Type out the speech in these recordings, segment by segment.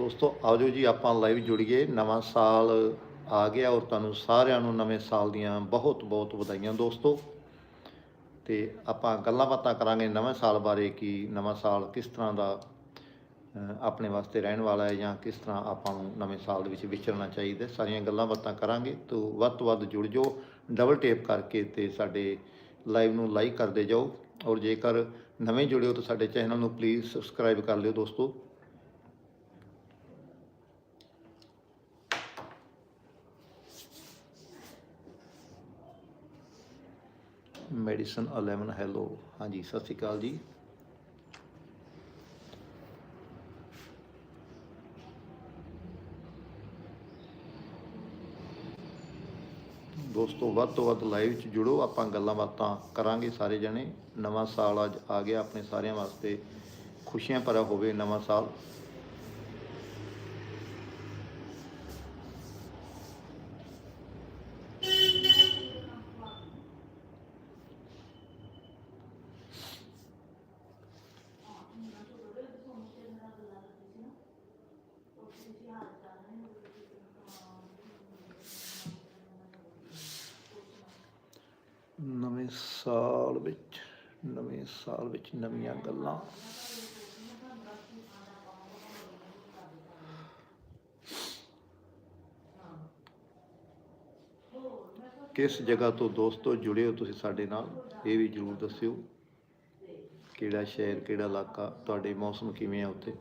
ਦੋਸਤੋ ਆਜੋ ਜੀ ਆਪਾਂ ਲਾਈਵ ਜੁੜੀਏ। ਨਵਾਂ ਸਾਲ ਆ ਗਿਆ ਔਰ ਤੁਹਾਨੂੰ ਸਾਰਿਆਂ ਨੂੰ ਨਵੇਂ ਸਾਲ ਦੀਆਂ ਬਹੁਤ ਬਹੁਤ ਵਧਾਈਆਂ ਦੋਸਤੋ। ਤੇ ਆਪਾਂ ਗੱਲਾਂ ਬਾਤਾਂ ਕਰਾਂਗੇ ਨਵੇਂ ਸਾਲ ਬਾਰੇ, ਕਿ ਨਵਾਂ ਸਾਲ ਕਿਸ ਤਰ੍ਹਾਂ ਦਾ ਆਪਣੇ ਵਾਸਤੇ ਰਹਿਣ ਵਾਲਾ ਹੈ ਜਾਂ ਕਿਸ ਤਰ੍ਹਾਂ ਆਪਾਂ ਨੂੰ ਨਵੇਂ ਸਾਲ ਦੇ ਵਿੱਚ ਵਿਚਰਨਾ ਚਾਹੀਦਾ ਸਾਰੀਆਂ ਗੱਲਾਂ ਬਾਤਾਂ ਕਰਾਂਗੇ। ਤੋਂ ਵੱਧ ਤੋਂ ਵੱਧ ਜੁੜ ਜਾਓ ਡਬਲ ਟੇਪ ਕਰਕੇ ਤੇ ਸਾਡੇ ਲਾਈਵ ਨੂੰ ਲਾਈਕ ਕਰਦੇ ਜਾਓ। ਔਰ ਜੇਕਰ ਨਵੇਂ ਜੁੜੇ ਹੋ ਤਾਂ ਸਾਡੇ ਚੈਨਲ ਨੂੰ ਪਲੀਜ਼ ਸਬਸਕ੍ਰਾਈਬ ਕਰ ਲਿਓ ਦੋਸਤੋ। Medicine 11 hello. ਹਾਂਜੀ, ਸਤਿ ਸ਼੍ਰੀ ਅਕਾਲ ਜੀ। ਦੋਸਤੋ, ਵੱਧ ਤੋਂ ਵੱਧ ਲਾਈਵ 'ਚ ਜੁੜੋ, ਆਪਾਂ ਗੱਲਾਂ ਬਾਤਾਂ ਕਰਾਂਗੇ ਸਾਰੇ ਜਣੇ। ਨਵਾਂ ਸਾਲ ਅੱਜ ਆ ਗਿਆ, ਆਪਣੇ ਸਾਰਿਆਂ ਵਾਸਤੇ ਖੁਸ਼ੀਆਂ ਭਰਿਆ ਹੋਵੇ ਨਵਾਂ ਸਾਲ। ਨਵੇਂ ਸਾਲ ਵਿੱਚ, ਨਵੇਂ ਸਾਲ ਵਿੱਚ ਨਵੀਆਂ ਗੱਲਾਂ। ਕਿਸ ਜਗ੍ਹਾ ਤੋਂ ਦੋਸਤੋ ਜੁੜੇ ਹੋ ਤੁਸੀਂ ਸਾਡੇ ਨਾਲ? ਇਹ ਵੀ ਜਰੂਰ ਦੱਸਿਓ। ਕਿਹੜਾ ਸ਼ਹਿਰ, ਕਿਹੜਾ ਇਲਾਕਾ? ਤੁਹਾਡੇ ਮੌਸਮ ਕਿਵੇਂ ਆ ਉੱਥੇ?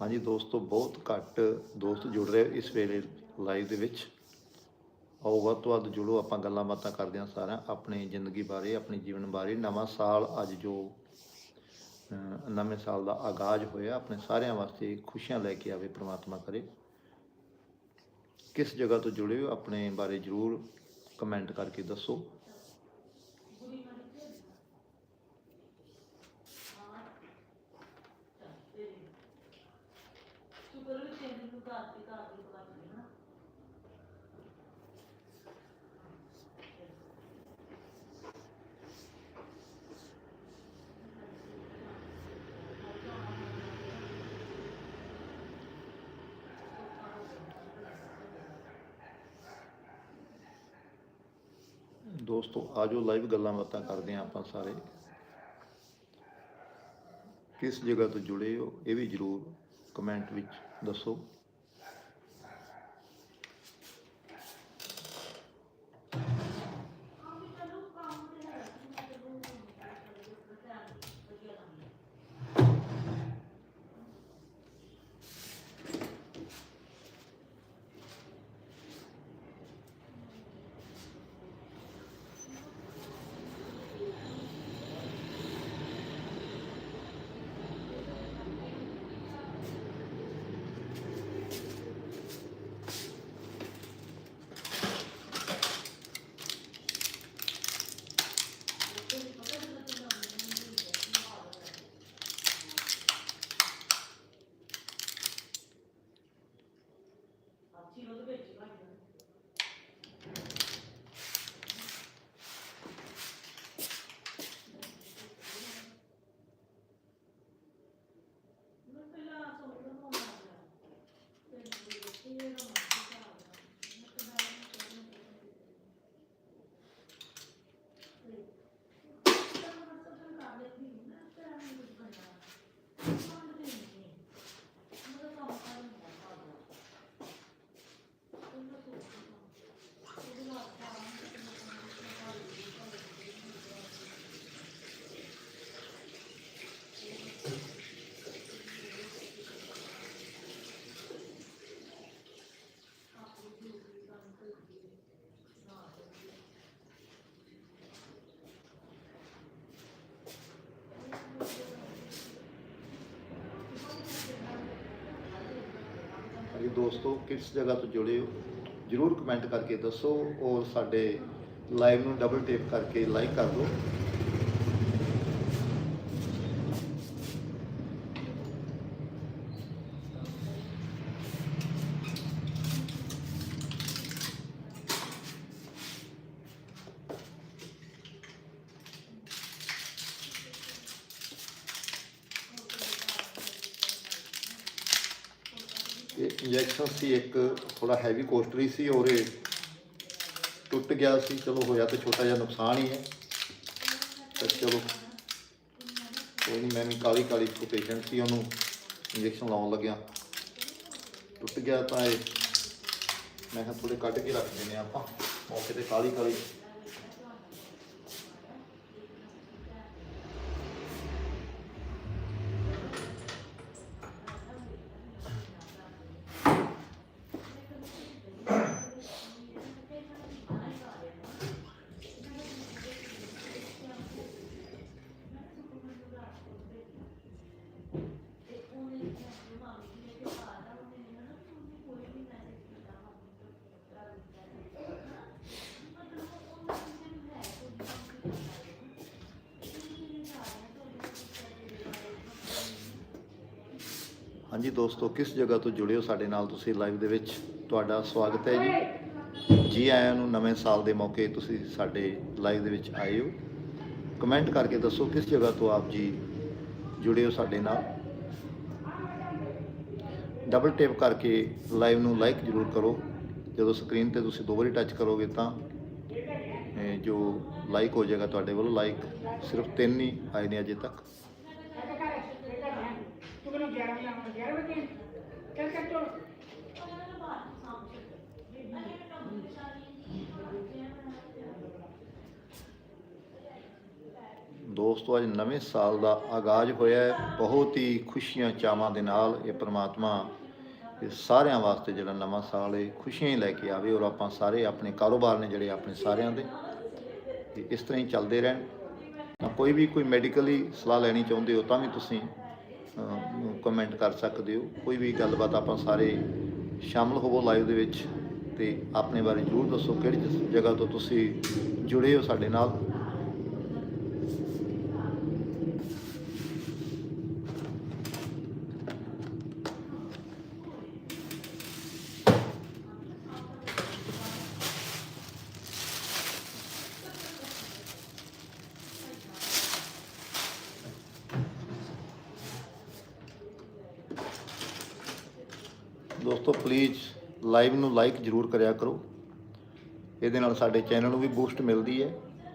ਹਾਂਜੀ ਦੋਸਤੋ, ਬਹੁਤ ਘੱਟ ਦੋਸਤ ਜੁੜ ਰਹੇ ਇਸ ਵੇਲੇ ਲਾਈਵ ਦੇ ਵਿੱਚ। ਆਓ, ਵੱਧ ਤੋਂ ਵੱਧ ਜੁੜੋ, ਆਪਾਂ ਗੱਲਾਂ ਬਾਤਾਂ ਕਰਦੇ ਹਾਂ ਸਾਰਿਆਂ ਆਪਣੀ ਜ਼ਿੰਦਗੀ ਬਾਰੇ, ਆਪਣੇ ਜੀਵਨ ਬਾਰੇ। ਨਵਾਂ ਸਾਲ ਅੱਜ ਜੋ ਨਵੇਂ ਸਾਲ ਦਾ ਆਗਾਜ਼ ਹੋਇਆ, ਆਪਣੇ ਸਾਰਿਆਂ ਵਾਸਤੇ ਖੁਸ਼ੀਆਂ ਲੈ ਕੇ ਆਵੇ ਪ੍ਰਮਾਤਮਾ ਕਰੇ। ਕਿਸ ਜਗ੍ਹਾ ਤੋਂ ਜੁੜੇ ਹੋ, ਆਪਣੇ ਬਾਰੇ ਜਰੂਰ ਕਮੈਂਟ ਕਰਕੇ ਦੱਸੋ। ਦੋਸਤੋ, ਆਜੋ ਲਾਈਵ ਗੱਲਾਂ ਬਾਤਾਂ ਕਰਦੇ ਹਾਂ ਆਪਾਂ ਸਾਰੇ। ਕਿਸ ਜਗ੍ਹਾ ਤੋਂ ਜੁੜੇ ਹੋ, ਇਹ ਵੀ ਜਰੂਰ ਕਮੈਂਟ ਵਿੱਚ ਦੱਸੋ। ਦੋਸਤੋ, ਕਿਸ ਜਗ੍ਹਾ ਤੋਂ ਜੁੜੇ ਹੋ, ਜਰੂਰ ਕਮੈਂਟ ਕਰਕੇ ਦੱਸੋ ਔਰ ਸਾਡੇ ਲਾਈਵ ਨੂੰ ਡਬਲ ਟੇਪ ਕਰਕੇ ਲਾਈਕ ਕਰ ਦਿਓ। ਇਹ ਇੰਜੈਕਸ਼ਨ ਸੀ, ਇੱਕ ਥੋੜਾ ਹੈਵੀ ਕੋਸਟਲੀ ਸੀ ਔਰ ਇਹ ਟੁੱਟ ਗਿਆ ਸੀ। ਚਲੋ, ਹੋਇਆ ਤੇ ਛੋਟਾ ਜਿਹਾ ਨੁਕਸਾਨ ਹੀ ਹੈ। ਤਾਂ ਚਲੋ, ਕੋਈ ਨਹੀਂ ਮੈਂ ਵੀ ਕਾਲੀ ਕਾਲੀ ਪੇਸ਼ੈਂਟ ਸੀ, ਉਹਨੂੰ ਇੰਜੈਕਸ਼ਨ ਲਾਉਣ ਲੱਗਿਆ। ਟੁੱਟ ਗਿਆ ਤਾਂ ਇਹ, ਮੈਂ ਕਿਹਾ ਥੋੜੇ ਕੱਢ ਕੇ ਰੱਖ ਦਿੰਦੇ ਹਾਂ ਆਪਾਂ। ਮੌਕੇ ਤੇ ਕਾਲੀ ਕਾਲੀ ਹਾਂਜੀ ਦੋਸਤੋ, ਕਿਸ ਜਗ੍ਹਾ ਤੋਂ ਜੁੜਿਓ ਸਾਡੇ ਨਾਲ ਤੁਸੀਂ ਲਾਈਵ ਦੇ ਵਿੱਚ? ਤੁਹਾਡਾ ਸਵਾਗਤ ਹੈ ਜੀ। ਜੀ ਆਇਆਂ ਨੂੰ ਨਵੇਂ ਸਾਲ ਦੇ ਮੌਕੇ ਤੁਸੀਂ ਸਾਡੇ ਲਾਈਵ ਦੇ ਵਿੱਚ ਆਏ ਹੋ। ਕਮੈਂਟ ਕਰਕੇ ਦੱਸੋ ਕਿਸ ਜਗ੍ਹਾ ਤੋਂ ਆਪ ਜੀ ਜੁੜੇ ਹੋ ਸਾਡੇ ਨਾਲ? ਡਬਲ ਟੇਪ ਕਰਕੇ ਲਾਈਵ ਨੂੰ ਲਾਈਕ ਜ਼ਰੂਰ ਕਰੋ। ਜਦੋਂ ਸਕਰੀਨ ਤੇ ਤੁਸੀਂ ਦੋ ਵਾਰੀ ਟੱਚ ਕਰੋਗੇ ਤਾਂ ਜੋ ਲਾਈਕ ਹੋ ਜਾਏਗਾ ਤੁਹਾਡੇ ਵੱਲੋਂ ਲਾਈਕ ਸਿਰਫ ਤਿੰਨ ਹੀ ਆਏ ਨੇ ਅਜੇ ਤੱਕ ਤੂੰ ਮੈਨੂੰ 11 ਵਜੇ ਆਉਣਾ 11 ਦੋਸਤੋ, ਅੱਜ ਨਵੇਂ ਸਾਲ ਦਾ ਆਗਾਜ਼ ਹੋਇਆ ਹੈ। ਬਹੁਤ ਹੀ ਖੁਸ਼ੀਆਂ ਚਾਵਾਂ ਦੇ ਨਾਲ ਇਹ ਪ੍ਰਮਾਤਮਾ ਇਹ ਸਾਰਿਆਂ ਵਾਸਤੇ ਜਿਹੜਾ ਨਵਾਂ ਸਾਲ ਹੈ, ਖੁਸ਼ੀਆਂ ਹੀ ਲੈ ਕੇ ਆਵੇ ਔਰ ਆਪਾਂ ਸਾਰੇ ਆਪਣੇ ਕਾਰੋਬਾਰ ਨੇ ਜਿਹੜੇ ਆਪਣੇ ਸਾਰਿਆਂ ਦੇ। ਤੇ ਇਸ ਤਰ੍ਹਾਂ ਹੀ ਚੱਲਦੇ ਰਹਿਣ। ਤਾਂ ਕੋਈ ਵੀ ਕੋਈ ਮੈਡੀਕਲੀ ਸਲਾਹ ਲੈਣੀ ਚਾਹੁੰਦੇ ਹੋ ਤਾਂ ਵੀ ਤੁਸੀਂ ਕਮੈਂਟ ਕਰ ਸਕਦੇ ਹੋ। ਕੋਈ ਵੀ ਗੱਲਬਾਤ ਆਪਾਂ ਸਾਰੇ ਸ਼ਾਮਲ ਹੋਵੋ ਲਾਈਵ ਦੇ ਵਿੱਚ ਤੇ ਆਪਣੇ ਬਾਰੇ ਜ਼ਰੂਰ ਦੱਸੋ ਕਿਹੜੀ ਜਿਸ ਜਗ੍ਹਾ ਤੋਂ ਤੁਸੀਂ ਜੁੜੇ ਹੋ ਸਾਡੇ ਨਾਲ। ਦੋਸਤੋ ਪਲੀਜ਼ ਲਾਈਵ ਨੂੰ ਲਾਈਕ ਜ਼ਰੂਰ ਕਰਿਆ ਕਰੋ। ਇਹਦੇ ਨਾਲ ਸਾਡੇ ਚੈਨਲ ਨੂੰ ਵੀ ਬੂਸਟ ਮਿਲਦੀ ਹੈ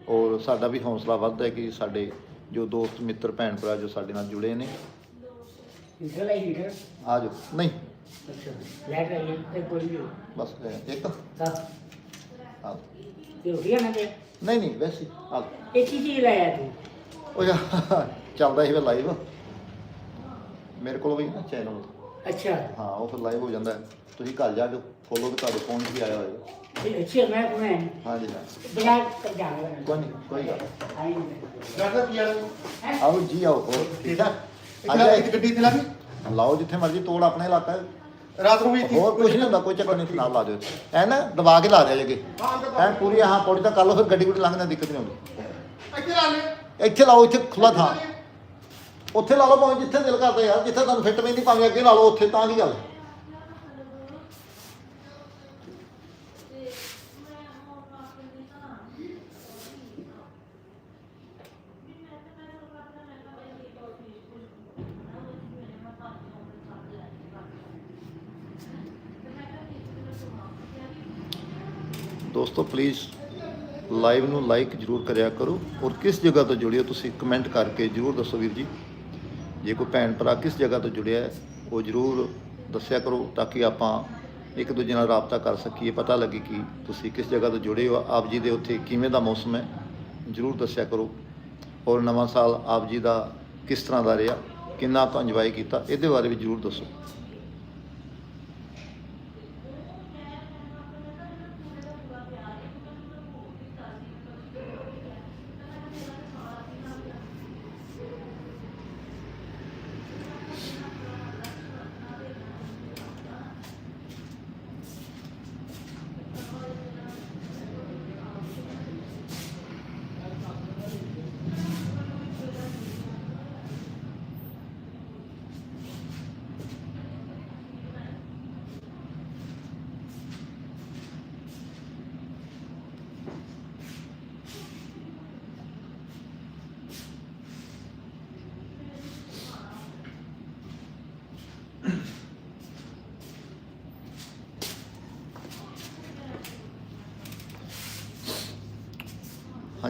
ਔਰ ਸਾਡਾ ਵੀ ਹੌਸਲਾ ਵੱਧਦਾ ਹੈ ਕਿ ਸਾਡੇ ਜੋ ਦੋਸਤ ਮਿੱਤਰ ਭੈਣ ਭਰਾ ਜੋ ਸਾਡੇ ਨਾਲ ਜੁੜੇ ਨੇ। ਹੀਟਰ ਲਈ ਹੀਟਰ ਆ ਜਾਓ। ਨਹੀਂ। ਅੱਛਾ। ਲੈਟ ਤੇ ਕੋਈ ਵੀ ਬਸ ਇਹ ਇੱਕ। ਤਾਂ ਆ। ਤੇ ਹੋ ਗਿਆ ਨਾ ਤੇ ਨਹੀਂ ਨਹੀਂ ਵੈਸੇ ਆ। ਇੱਕ ਹੀ ਚੀਜ਼ ਲਾਇਆ ਤੂੰ। ਉਹ ਯਾਰ ਚੱਲਦਾ ਸੀ ਲਾਈਵ ਮੇਰੇ ਕੋਲ ਵੀ ਨਾ ਚੈਨਲ ਅੱਛਾ। ਹਾਂ ਉਹ ਫਿਰ ਲਾਈਵ ਹੋ ਜਾਂਦਾ ਹੈ। ਤੁਸੀਂ ਘਰ ਜਾ ਕੇ ਫੋਲੋ ਤੇ ਤੁਹਾਡੇ ਫੋਨ 'ਚ ਵੀ ਆਇਆ ਹੋਏਗਾ ਤੇ ਅੱਛਾ ਮੈਂ ਕੋਣ ਹੈ। ਹਾਂਜੀ ਹਾਂ। ਬਿਨਾ ਕਰ ਜਾਣਾ ਕੋਈ ਨਹੀਂ ਕੋਈ ਗੱਲ ਨਹੀਂ। ਆਈ ਨਹੀਂ। ਡਾਕਟਰ ਕੀ ਹਾਲ ਹੈ? ਆਓ ਜੀ ਆਓ। ਹੋਰ ਠੀਕ ਆ? ਇੱਕ ਇੱਕ ਗੱਡੀ ਤੇ ਲੱਗੀ। ਲਾਓ ਜਿੱਥੇ ਮਰਜ਼ੀ ਤੋੜ ਆਪਣੇ ਇਲਾਕਾ। ਹੈ। ਰਾਤ ਨੂੰ ਵੀ ਇੱਥੇ ਹੋਰ ਕੁਝ ਨਹੀਂ ਹੁੰਦਾ ਕੋਈ ਚੱਕਰ ਨਹੀਂ ਨਾਲ ਲਾ ਦਿਓ ਐ ਨਾ ਦਬਾ ਕੇ ਲਾ ਦਿਆ ਜਗੇ ਐ ਪੂਰੀ ਹਾਂ ਪੌੜੀ ਤਾਂ ਕਰ ਲਓ ਫਿਰ ਗੱਡੀ ਗੁੱਡੀ ਲੰਘਣ ਦੀ ਦਿੱਕਤ ਨਹੀਂ ਹੁੰਦੀ ਇੱਥੇ ਲਾ ਲੈ ਇੱਥੇ ਲਾਓ ਇੱਥੇ ਖੁੱਲਾ ਥਾਂ। ਉੱਥੇ ਲਾ ਲਓ ਭਾਵੇਂ ਜਿੱਥੇ ਦਿਲ ਕਰਦਾ ਯਾਰ, ਜਿੱਥੇ ਤੁਹਾਨੂੰ ਫਿੱਟ ਪੈਂਦੀ ਭਾਵੇਂ ਅੱਗੇ ਲਾ ਲਓ, ਉੱਥੇ ਤਾਂ ਕੀ ਗੱਲ ਦੋਸਤੋ ਪਲੀਜ਼ ਲਾਈਵ ਨੂੰ ਲਾਈਕ ਜਰੂਰ ਕਰਿਆ ਕਰੋ ਔਰ ਕਿਸ ਜਗ੍ਹਾ ਤੋਂ ਜੁੜਿਓ ਤੁਸੀਂ ਕਮੈਂਟ ਕਰਕੇ ਜਰੂਰ ਦੱਸੋ ਵੀਰ ਜੀ। ਜੇ ਕੋਈ ਭੈਣ ਭਰਾ ਕਿਸ ਜਗ੍ਹਾ ਤੋਂ ਜੁੜਿਆ ਹੈ, ਉਹ ਜਰੂਰ ਦੱਸਿਆ ਕਰੋ ਤਾਂ ਕਿ ਆਪਾਂ ਇੱਕ ਦੂਜੇ ਨਾਲ ਰਾਬਤਾ ਕਰ ਸਕੀਏ, ਪਤਾ ਲੱਗੇ ਕਿ ਤੁਸੀਂ ਕਿਸ ਜਗ੍ਹਾ ਤੋਂ ਜੁੜੇ ਹੋ, ਆਪ ਜੀ ਦੇ ਉੱਥੇ ਕਿਵੇਂ ਦਾ ਮੌਸਮ ਹੈ, ਜਰੂਰ ਦੱਸਿਆ ਕਰੋ। ਔਰ ਨਵਾਂ ਸਾਲ ਆਪ ਜੀ ਦਾ ਕਿਸ ਤਰ੍ਹਾਂ ਦਾ ਰਿਹਾ, ਕਿੰਨਾ ਆਪਾਂ ਇੰਜੋਏ ਕੀਤਾ, ਇਹਦੇ ਬਾਰੇ ਵੀ ਜਰੂਰ ਦੱਸੋ।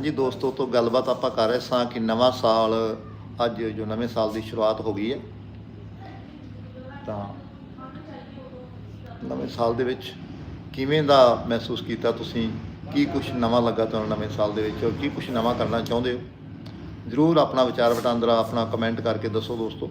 ਹਾਂਜੀ ਦੋਸਤੋ ਤੋਂ ਗੱਲਬਾਤ ਆਪਾਂ ਕਰ ਰਹੇ ਸਾਂ ਕਿ ਨਵਾਂ ਸਾਲ ਅੱਜ ਜੋ ਨਵੇਂ ਸਾਲ ਦੀ ਸ਼ੁਰੂਆਤ ਹੋ ਗਈ ਹੈ। ਤਾਂ ਨਵੇਂ ਸਾਲ ਦੇ ਵਿੱਚ ਕਿਵੇਂ ਦਾ ਮਹਿਸੂਸ ਕੀਤਾ ਤੁਸੀਂ? ਕੀ ਕੁਝ ਨਵਾਂ ਲੱਗਾ ਤੁਹਾਨੂੰ ਨਵੇਂ ਸਾਲ ਦੇ ਵਿੱਚ ਔਰ ਕੀ ਕੁਝ ਨਵਾਂ ਕਰਨਾ ਚਾਹੁੰਦੇ ਹੋ? ਜ਼ਰੂਰ ਆਪਣਾ ਵਿਚਾਰ ਵਟਾਂਦਰਾ ਆਪਣਾ ਕਮੈਂਟ ਕਰਕੇ ਦੱਸੋ ਦੋਸਤੋ।